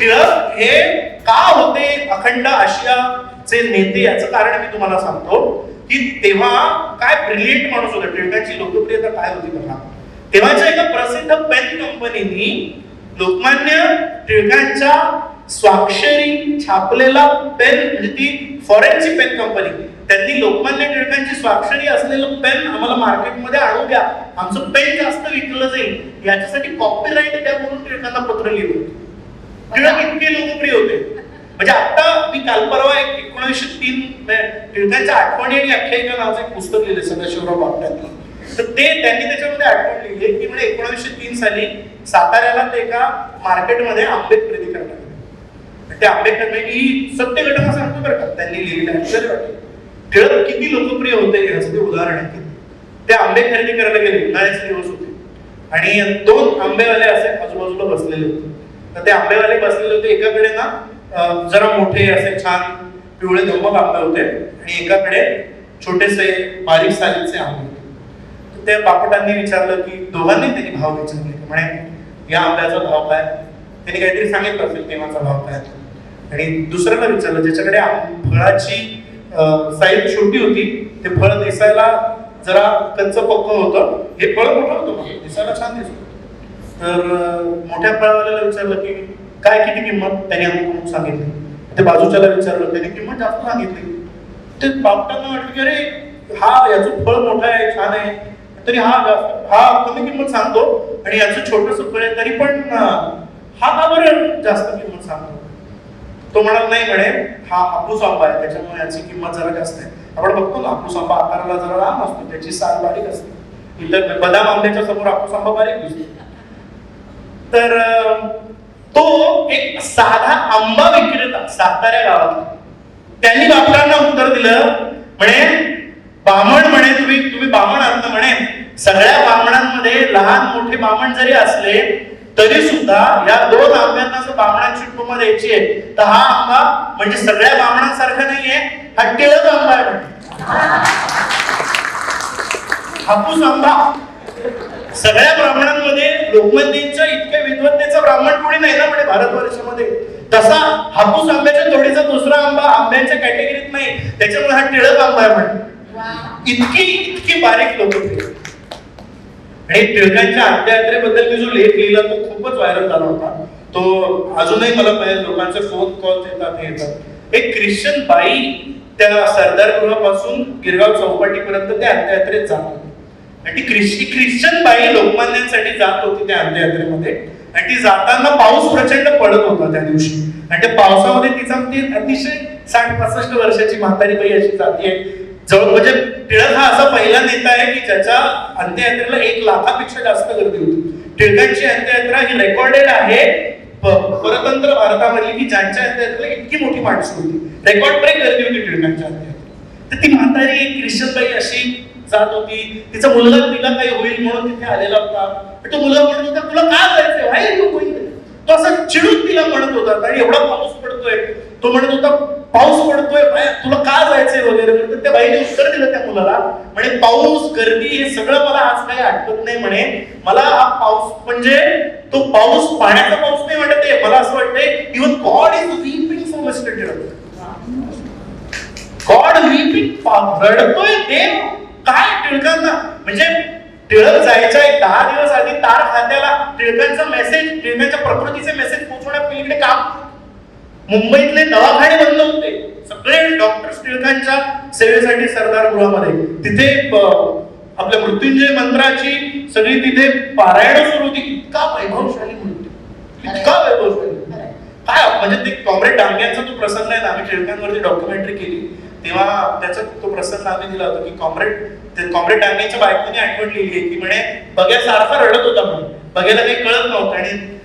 टिळक हे का होते अखंड आशियाचे नेते याचं कारण मी तुम्हाला सांगतो की तेव्हा काय ब्रिलियंट माणूस होता टिळकांची लोकप्रियता काय होती बघा. तेव्हाच्या एका प्रसिद्ध पेन कंपनीनी लोकमान्य टिळकांच्या स्वाक्षरी छापलेला पेन म्हणजे ती फॉरेनची पेन कंपनी त्यांनी लोकमान्य टिळकांची स्वाक्षरी असलेलं पेन आम्हाला मार्केटमध्ये आणून द्या. आमचं पेन जास्त विकलं जाईल. याच्यासाठी कॉपीराईट द्या म्हणून टिळकांना पत्र लिहिलं होतं. टिळक इतके लोकप्रिय होते. म्हणजे आता मी काल परवा एक एकोणीसशे तीन म्हणजे टिळकांच्या आठवणी आणि आख्यायिका नावाचं एक पुस्तक लिहिलं सदाशिवराव बापट्यांनी तर ते त्यांनी त्याच्यामध्ये आठवण लिहिली की म्हणजे एकोणीसशे तीन साली साताऱ्याला ते एका मार्केटमध्ये आंबे खरेदी करणार ते आंबे खरेदी ही सत्य घटना सांगतो बरं का त्यांनी लिहिलेलं आश्चर्य वाटेल टिळक किती लोकप्रिय होते याचं ते उदाहरण आहे. ते आंबे खरेदी करायला गेले उन्हाळ्याचे दिवस होते. आणि दोन आंबेवाले असे आजूबाजूला बसलेले होते. तर ते आंबेवाले बसलेले होते. एकाकडे ना जरा मोठे असे छान पिवळे धमक आंबे होते आणि एकाकडे छोटेसे बारीक सालीचे आंबे होते. तर त्या बापटांनी विचारलं की दोघांनी त्यांनी भाव विचारले. म्हणे या आंब्याचा भाव काय? त्यांनी काहीतरी सांगितलं असेल तेव्हाचा भाव काय? आणि दुसऱ्याला विचारलं ज्याच्याकडे फळाची साईज छोटी होती ते फळ दिसायला जरा कच्च पक्क होतं. हे फळ मोठं होतं दिसायला छान दिसत तर मोठ्या फळावाल्याला विचारलं की काय किती किंमत? त्याने अमुक सांगितली. ते बाजूच्याला विचारलं त्याने किंमत जास्त सांगितली. ते बापटांना वाटलं की अरे हा याचं फळ मोठं आहे छान आहे. तरी हा हा कमी किंमत सांगतो आणि याचं छोटस फळ आहे तरी पण हा का बरं जास्त किंमत सांगतो? तो म्हणाल नाही म्हणे हा हापूस आंबा आहे त्याच्यामुळे याची किंमत जरा जास्त आहे. आपण बघतो ना हापूस आंबा आकाराला जरा लांब असतो त्याची साल बारीक असते. इतर बदाम आंब्याच्या समोर हापूस आंबा बारीक दिसतो. तर तो एक साधा आंबा विक्रेता साताऱ्या गावात. त्यांनी बापटांना उत्तर दिलं म्हणे बामण म्हणे तुम्ही तुम्ही बामण अर्थ म्हणे सगळ्या बामणांमध्ये लहान मोठे बामण जरी असले तरी सुद्धा या दोन आंब्यांना जर बामणांची उपमा द्यायची आहे तर हा आंबा म्हणजे सगळ्या बामणांसारखा नाहीये हा टिळक आंबा आहे हापूस आंबा. सगळ्या ब्राह्मणांमध्ये लोकमतींच्या इतक्या विद्वत्तेचा ब्राह्मण कोणी नाही ना म्हणे भारतवर्षामध्ये. तसा हापूस आंब्याच्या जोडीचा दुसरा आंबा आंब्यांच्या कॅटेगरीत नाही. त्याच्यामुळे हा टिळक आंबा आहे म्हणे. इतकी इतकी बारीक लोक आणि टिळकांच्या अंत्ययात्रेबद्दल मी जो लेख लिहिला तो खूपच व्हायरल झाला होता. तो अजूनही मला पाहिजे लोकांचे फोन कॉल येतात हे येतात. एक ख्रिश्चन बाई त्या सरदार गृहापासून गिरगाव चौपाटीपर्यंत त्या अंत्ययात्रेत जात होती. आणि ती ख्रिश्ची ख्रिश्चन बाई लोकमान्यांसाठी जात होती त्या अंत्ययात्रेमध्ये आणि ती जाताना पाऊस प्रचंड पडत होता त्या दिवशी. आणि त्या पावसामध्ये तिचा ती अतिशय साठ पासष्ट वर्षाची म्हातारी बाई अशी जाते जवळ म्हणजे टिळक हा असा पहिला नेता आहे की ज्याच्या अंत्ययात्रेला एक लाखापेक्षा जास्त गर्दी होती. टिळकांची अंत्ययात्रा ही रेकॉर्डेड आहे. परतंत्र भारतामधली की ज्यांच्या अंत्ययात्रेला इतकी मोठी माणसं होती. रेकॉर्ड ब्रेक गर्दी होती टिळकांच्या अंत्ययात्रा तर ती म्हातारी एक ख्रिश्चन बाई अशी जात होती. तिचा मुलगा तिला काही होईल म्हणून तिथे आलेला होता. तो मुलगा म्हणत होता तुला का जायचंय व्हाय यू गोइंग तो असं चिडून तिला म्हणत होता. आणि एवढा पाऊस पडतोय. तो म्हणत होता पाऊस पडतोय बाय, तुला का जायचंय वगैरे? वगैरे. त्या बाईने उत्तर दिलं त्या मुलाला. म्हणे पाऊस गर्दी हे सगळं मला आज काही आठवत नाही. म्हणे मला हा पाऊस म्हणजे तो पाऊस पाण्याचा पाऊस नाही वाटत आहे. मला असं वाटतंय even God is weeping for mister God weeping रडतोय देव काय टिळकांना म्हणजे टिळक जायच्या एक दहा दिवस आधी तार खात्याला टिळकांचा मेसेज टिळकांच्या प्रकृतीचे मेसेज पोहोचवण्या पलीकडे काम. मुंबईतले दवाखाने बंद होते. सगळे डॉक्टर्स टिळकांच्या सेवेसाठी सरदार गृहामध्ये तिथे आपल्या मृत्युंजय मंत्राची सगळी तिथे पारायण सुरू होती. इतका वैभवशाली मृत्यू. इतका वैभवशाली. काय म्हणजे ते कॉम्रेड डांग्यांचा जो प्रसंग आहे ना आम्ही टिळकांवरती डॉक्युमेंटरी केली. तेव्हा त्याचा तो प्रसंग आम्ही दिला होता की कॉम्रेड ते कॉम्रेड डांग्यांच्या बायकोने आठवण लिहिली आहे की म्हणे बघ्या सारखा रडत होता म्हणून बघ्याला काही कळत नव्हतं आणि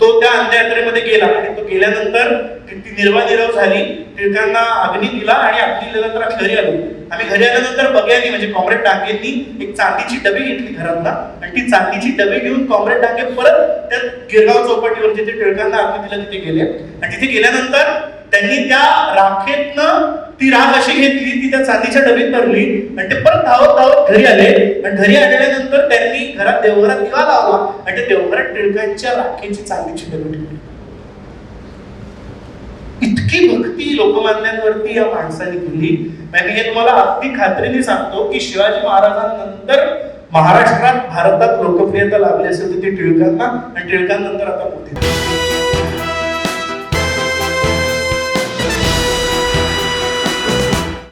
तो त्या अंत्ययात्रेमध्ये गेला आणि तो गेल्यानंतर ती निर्वानिरव झाली टिळकांना अग्नी दिला आणि अग्नी दिल्यानंतर आम्ही घरी आलो. आम्ही घरी आल्यानंतर बघ्यानी म्हणजे कॉम्रेड डांगेंनी एक चांदीची डबी घेतली घरांना आणि ती चांदीची डबी घेऊन कॉम्रेड डांगे परत त्या गिरगाव चौपाटीवर जिथे टिळकांना अग्नी दिला तिथे गेले. आणि तिथे गेल्यानंतर त्यांनी त्या राखेतनं ती राख अशी घेतली ती त्या चांदीच्या डबीत भरली आणि ते परत धावत धावत घरी आले. आणि घरी आल्यानंतर त्यांनी घरात देवघरात दिवा लावला आणि त्या देवघरात टिळकांच्या राखेची चांदीची डबी ठेवली इतकी भक्ती लोकमान्यांवरती या माणसाने केली. मी हे तुम्हाला अगदी खात्रीने सांगतो की शिवाजी महाराजांनंतर महाराष्ट्रात भारतात लोकप्रियता लाभली असेल तर ती टिळकांना आणि टिळकांनंतर आता मोठी